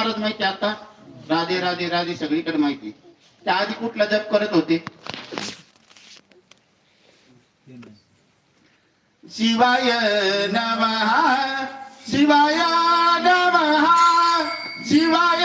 महाराज माहिती आता? राधे राधे राधे सगळीकडे माहिती. त्या आधी कुठला जप करत होते? शिवाय नमहा शिवाय नमहा शिवाय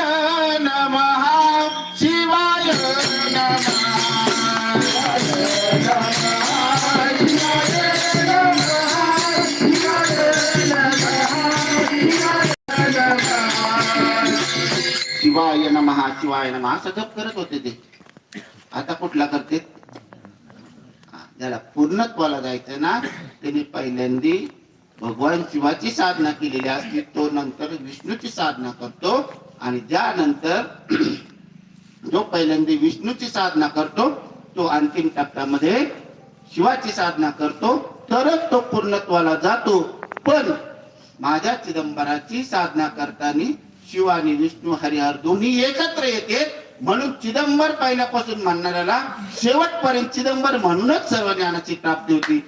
नमः असं जप करत होते ते. आता कुठला करते? ज्याला पूर्णत्वाला जायचं ना त्यांनी पहिल्यांदी भगवान शिवाची साधना केलेली असते. तो नंतर विष्णूची साधना करतो आणि ज्यानंतर जो पहिल्यांदी विष्णूची साधना करतो तो अंतिम टप्प्यामध्ये शिवाची साधना करतो. तरच तो पूर्णत्वाला जातो. पण माझ्या चिदंबराची साधना करताना शिव आणि विष्णू हरिहर दोन्ही एकत्र येते. म्हणून चिदंबर पहिल्यापासून म्हणणाऱ्याला शेवटपर्यंत चिदंबर म्हणूनच सर्व ज्ञानाची प्राप्ती होती.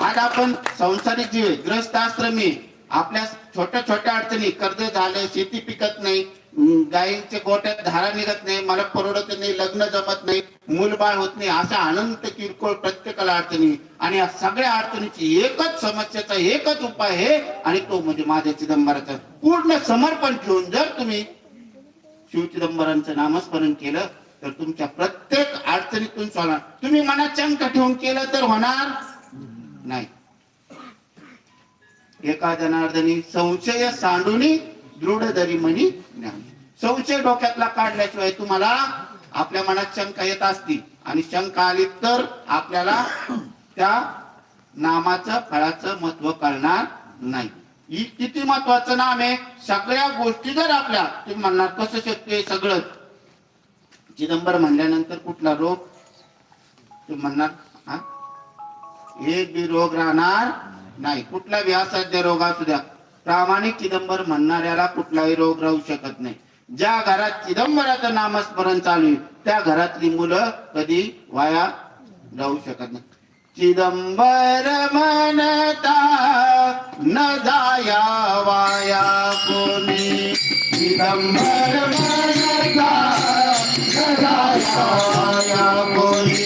आज आपण संसारिक जीव ग्रस्त आश्रमी आपल्या छोट्या छोट्या अडचणी कर्ज झालं शेती पिकत नाही. गायींचे गायींच्या गोट्यात धारा निघत नाही मला परवडत नाही लग्न जमत नाही मूलबाळ होत नाही असा अनंत किरकोळ प्रत्येकाला अडचणी. आणि या सगळ्या अडचणीची एकच समस्येचा एकच उपाय आहे आणि तो म्हणजे माझ्या चिदंबराचा पूर्ण समर्पण ठेवून जर तुम्ही शिव चिदंबरांचं नामस्मरण केलं तर तुमच्या प्रत्येक अडचणीतून सोडणार तुम्ही मनात शंका ठेवून केलं तर होणार नाही. एका जनार्दनी संशय सांडूनी दृढ दरी म्हणी ज्ञान संशय डोक्यातला काढल्याशिवाय तुम्हाला आपल्या मनात शंका येत असती. आणि शंका आली तर आपल्याला त्या नामाचं फळाचं महत्त्व कळणार नाही. ही किती महत्वाचं नाम आहे? सगळ्या गोष्टी जर आपल्या तुम्ही म्हणणार कसं शक्य सगळं? चिदंबर म्हणल्यानंतर कुठला रोग? तुम्ही म्हणणार हा? एक बी रोग राहणार नाही. कुठला व्यासाध्य रोग असू द्या. प्रामाणिक चिदंबर म्हणणाऱ्याला कुठलाही रोग राहू शकत नाही. ज्या घरात चिदंबराचं नामस्मरण चालू त्या घरातली मुलं कधी वाया जाऊ शकत नाही. चिदंबर म्हणता न जाया वाया कोणी. चिदंबर म्हणता न जाया वाया कोणी.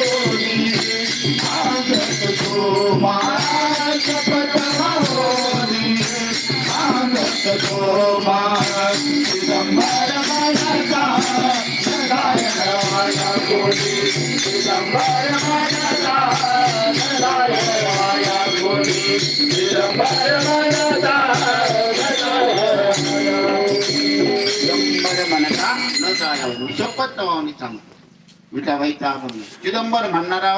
न जाया शपथ तवानी सांगतो चिदंबर म्हणणारा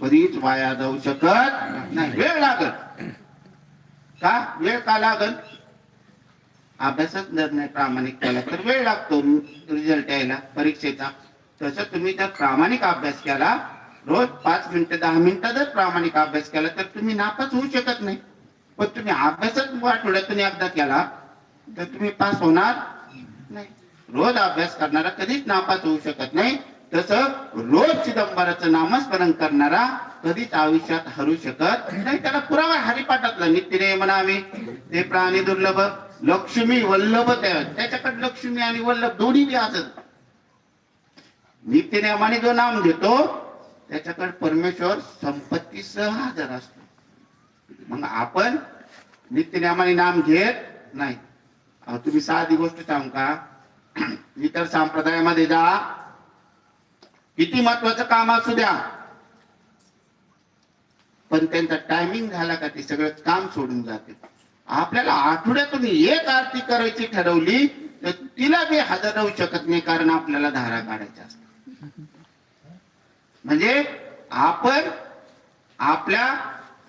कधीच वाया जाऊ शकत नाही वेळ लागत का वेळ का लागत अभ्यासच जर नाही प्रामाणिक केला तर वेळ लागतो रिझल्ट यायला परीक्षेचा तसं तुम्ही जर प्रामाणिक अभ्यास केला रोज पाच मिनिटं दहा मिनिटं जर प्रामाणिक अभ्यास केला तर तुम्ही नापास होऊ शकत नाही. पण तुम्ही अभ्यासच आठवड्यातून एकदा केला तर तुम्ही पास होणार नाही. रोज अभ्यास करणारा कधीच नापास होऊ शकत नाही. तसं रोज चिदंबराचं नामस्मरण करणारा कधीच आयुष्यात हरू शकत नाही. त्याला पुरावा हरिपाठातला नित्यने म्हणावे. ते प्राणी दुर्लभ लक्ष्मी वल्लभ त्याच्याकडे लक्ष्मी आणि वल्लभ दोन्ही बी असत. नित्यनेमाने जो नाम घेतो त्याच्याकडे परमेश्वर संपत्तीसह हजर असतो. मग आपण नित्यनेमाने नाम घेत नाही. तुम्ही साधी गोष्ट सांगू का? इतर संप्रदायामध्ये जा. किती महत्वाचं काम असू द्या. पण त्यांचा टायमिंग झाला का ते सगळं काम सोडून जाते. आपल्याला आठवड्यातून एक आरती करायची ठरवली तर तिला बी हजर राहू शकत नाही कारण आपल्याला धारा काढायच्या असतात. म्हणजे आपण आपल्या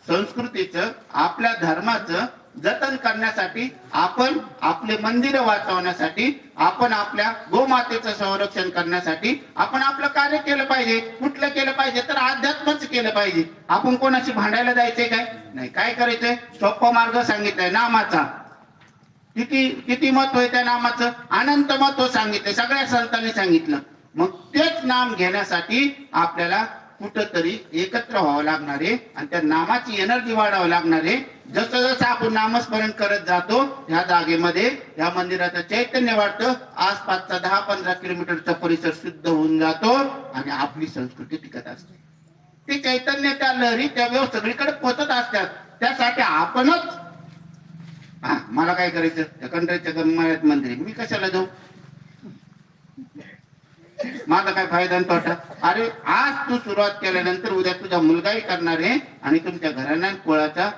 संस्कृतीचं आपल्या धर्माचं जतन करण्यासाठी आपण आपले मंदिर वाचवण्यासाठी आपण आपल्या गोमातेचं संरक्षण करण्यासाठी आपण आपलं कार्य केलं पाहिजे. कुठलं केलं पाहिजे? तर अध्यात्मच केलं पाहिजे. आपण कोणाशी भांडायला जायचंय काय? नाही. काय करायचंय? सोपा मार्ग सांगितलाय नामाचा. किती किती महत्त्व आहे त्या नामाचं? अनंत महत्त्व सांगितलंय. सगळ्या संतांनी सांगितलं. मग तेच नाम घेण्यासाठी आपल्याला कुठंतरी एकत्र व्हावं लागणार आहे. आणि त्या नामाची एनर्जी वाढावं लागणार आहे. जसं जसं आपण नामस्मरण करत जातो ह्या जागेमध्ये या मंदिराचं चैतन्य वाढतं. आसपासचा दहा पंधरा किलोमीटरचा परिसर शुद्ध होऊन जातो आणि आपली संस्कृती टिकत असते. ते चैतन्य त्या लहरी त्या वेळ सगळीकडे पोचत असतात. त्यासाठी आपणच हा मला काय करायचं? त्या कंट्रीच्या मंदिर मी कशाला जाऊ? माझा काय फायदा आणि तोटा? अरे आज तू सुरुवात केल्यानंतर उद्या तुझा मुलगाही करणार आहे आणि तुमच्या घराण्या कुळाचा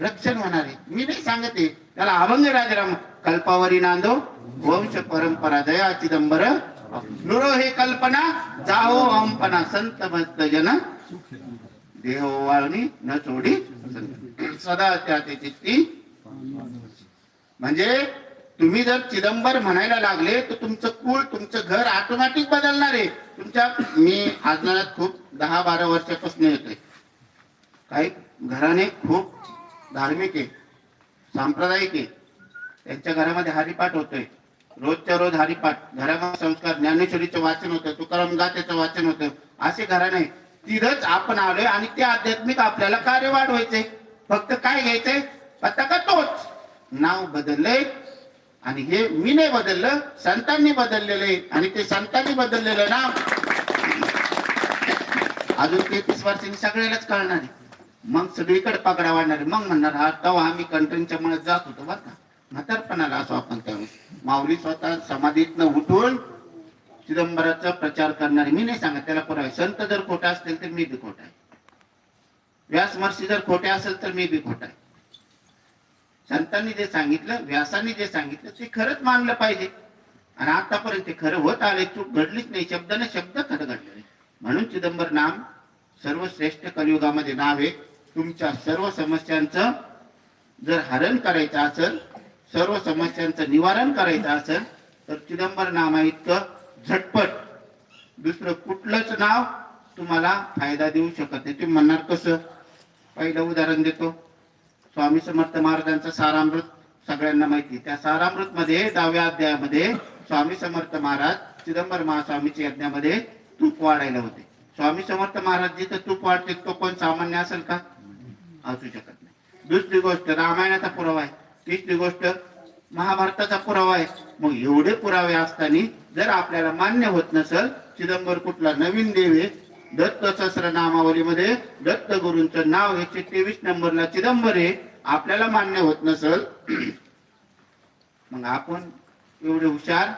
रक्षण होणार आहे. मी नाही सांगते त्याला अभंग राजाराम कल्पावरी नांदो वंश परंपरा दया चिदंबर. नुरो हे कल्पना जाओ अंपना संत भक्त जन देह वाळणी न सोडी सदा त्या ते. चित्ती म्हणजे तुम्ही जर चिदंबर म्हणायला लागले तर तुमचं कुळ तुमचं घर ऑटोमॅटिक बदलणार आहे. तुमच्या मी आजनाळ्यात खूप दहा बारा वर्षापासून येतोय. काही घराने खूप धार्मिक आहे सांप्रदायिक आहे. त्यांच्या घरामध्ये हरिपाठ होतोय. रोजच्या रोज हरिपाठ घरामध्ये संस्कार ज्ञानेश्वरीचं वाचन होतं तुकाराम गातेचं वाचन होतं असे घरा नाही तिथंच आपण आलोय आणि ते आध्यात्मिक आपल्याला कार्य वाढवायचे फक्त काय घ्यायचंय? पत्ता का तोच. नाव बदललंय आणि हे मी नाही बदललं संतांनी बदललेलं आहे. आणि ते संतांनी बदललेलं ना अजून तेहतीस वर्षांनी सगळ्यालाच कळणार आहे. मग सगळीकडे पगडा वाढणार मग म्हणणार हा तेव्हा आम्ही कंट्रीच्या मनात जात होतो बरं का. म्हातारपणाला असो आपण त्यावेळेस माऊली स्वतः समाधीतनं उठून चिदंबराचा प्रचार करणारे. मी नाही सांगत त्याला पुरावे. संत जर खोटा असतील तर मी बी खोटा आहे. व्यास महर्षी जर खोटे असेल तर मी बी खोटा आहे. संतांनी जे सांगितलं व्यासांनी जे सांगितलं ते खरंच मानलं पाहिजे. आणि आतापर्यंत ते खरं होत आले चूक घडलीच नाही शब्दाने शब्द खरं घडलेले म्हणून चिदंबर नाम सर्वश्रेष्ठ कलियुगामध्ये नाव आहे. तुमच्या सर्व समस्यांचं जर हरण करायचं असेल सर्व समस्यांचं निवारण करायचं असेल तर चिदंबर नामा इतकं झटपट. दुसरं कुठलंच नाव तुम्हाला फायदा देऊ शकत नाही. तुम्ही म्हणणार कसं? पहिलं उदाहरण देतो. स्वामी समर्थ महाराजांचं सारामृत सगळ्यांना माहिती. त्या सारामृत मध्ये दहाव्या अध्यायामध्ये स्वामी समर्थ महाराज चिदंबर महास्वामीच्या यज्ञामध्ये तूप वाढायला होते. स्वामी समर्थ महाराज जिथं तूप वाढते तो कोण सामान्य असेल का? असू शकत नाही. दुसरी गोष्ट रामायणाचा पुरावा आहे. तिसरी गोष्ट महाभारताचा पुरावा आहे. मग एवढे पुरावे असताना जर आपल्याला मान्य होत नसेल चिदंबर कुठला नवीन देव आहे दत्त सहस्र नामावलीमध्ये दत्त गुरूंचं नाव एकशे तेवीस नंबरला चिदंबर आहे आपल्याला मान्य होत नसल. मग आपण एवढे हुशार?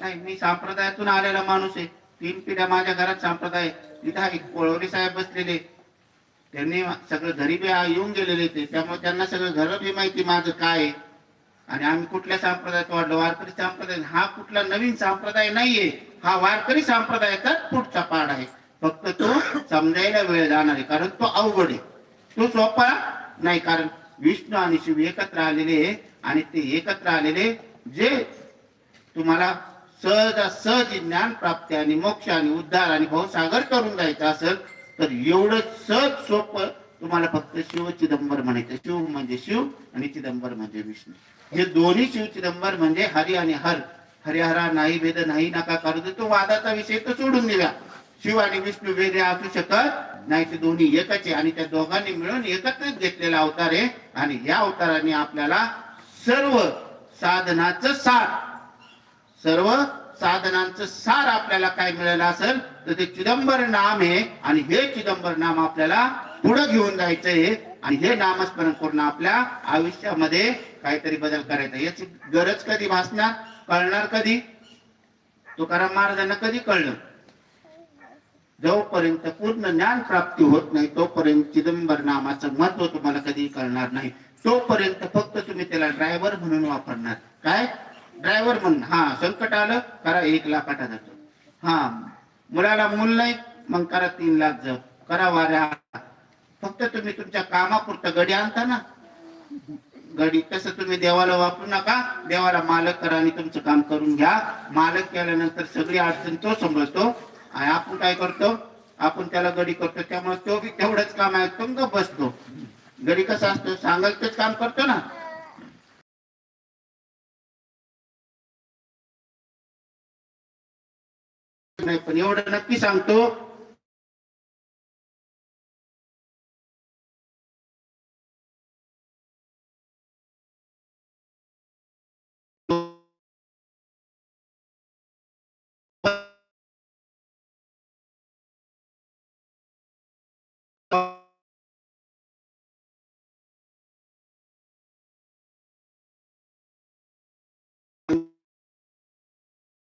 नाही मी संप्रदायातून आलेला माणूस आहे. तीन पिढ्या माझ्या घरात संप्रदाय आहे. इथं आहे कोळवली साहेब बसलेले त्यांनी सगळं घरी बी येऊन गेलेले ते त्यामुळे त्यांना सगळं घर बी माहिती माझं काय आहे. आणि आम्ही कुठल्या संप्रदायात वाढलो? वारकरी संप्रदाय हा कुठला नवीन संप्रदाय नाहीये. हा वारकरी संप्रदायाचा पुढचा पाठ आहे. फक्त तो समजायला वेळ जाणार आहे कारण तो अवघड आहे. तो सोपा नाही कारण विष्णू आणि शिव एकत्र आलेले आणि ते एकत्र आलेले जे तुम्हाला सहज सहज ज्ञान प्राप्ती आणि मोक्ष आणि उद्धार आणि भावसागर करून जायचं असेल तर एवढं सहज सोपं तुम्हाला फक्त शिव चिदंबर म्हणायचं शिव म्हणजे शिव आणि चिदंबर म्हणजे विष्णू. हे दोन्ही शिव चिदंबर म्हणजे हरी आणि हर. हरिहरा नाही भेद नाही नका करू दे. तो वादाचा विषय तर सोडून दिला शिव आणि विष्णू वेगळे असू शकत नाही ते दोन्ही एकच आहे आणि त्या दोघांनी मिळून एकत्रच घेतलेला अवतार आहे. आणि या अवताराने आपल्याला सर्व साधनाचं सार सर्व साधनांचं सार आपल्याला काय मिळालं असेल तर ते चिदंबर नाम आहे. आणि हे चिदंबर नाम आपल्याला पुढे घेऊन जायचंय. आणि हे नामस्मरण करून आपल्या आयुष्यामध्ये काहीतरी बदल करायचा याची गरज कधी भासणार? कळणार कधी? तुकाराम महाराजांना कधी कळलं? जोपर्यंत पूर्ण ज्ञान प्राप्ती होत नाही तोपर्यंत चिदंबर नामाचं महत्त्व तुम्हाला कधी कळणार नाही. तोपर्यंत फक्त तुम्ही त्याला ड्रायव्हर म्हणून वापरणार. काय? ड्रायव्हर म्हणून. हा संकट आलं करा एक लाखाटा जातो हा मुलाला मूल नाही मग करा तीन लाख जाऊ करा वाऱ्या. फक्त तुम्ही तुमच्या कामापुरतं गडी आणता ना. गडी तसं तुम्ही देवाला वापरू नका. देवाला मालक करा आणि तुमचं काम करून घ्या. मालक केल्यानंतर सगळी अडचण तो सांभाळतो. आणि आपण काय करतो? आपण त्याला गडी करतो. त्यामुळे तो बी तेवढंच काम आहे. तुमचं बसतो. गडी कसा असतो? सांगाल तेच काम करतो ना. नाही पण एवढं नक्की सांगतो.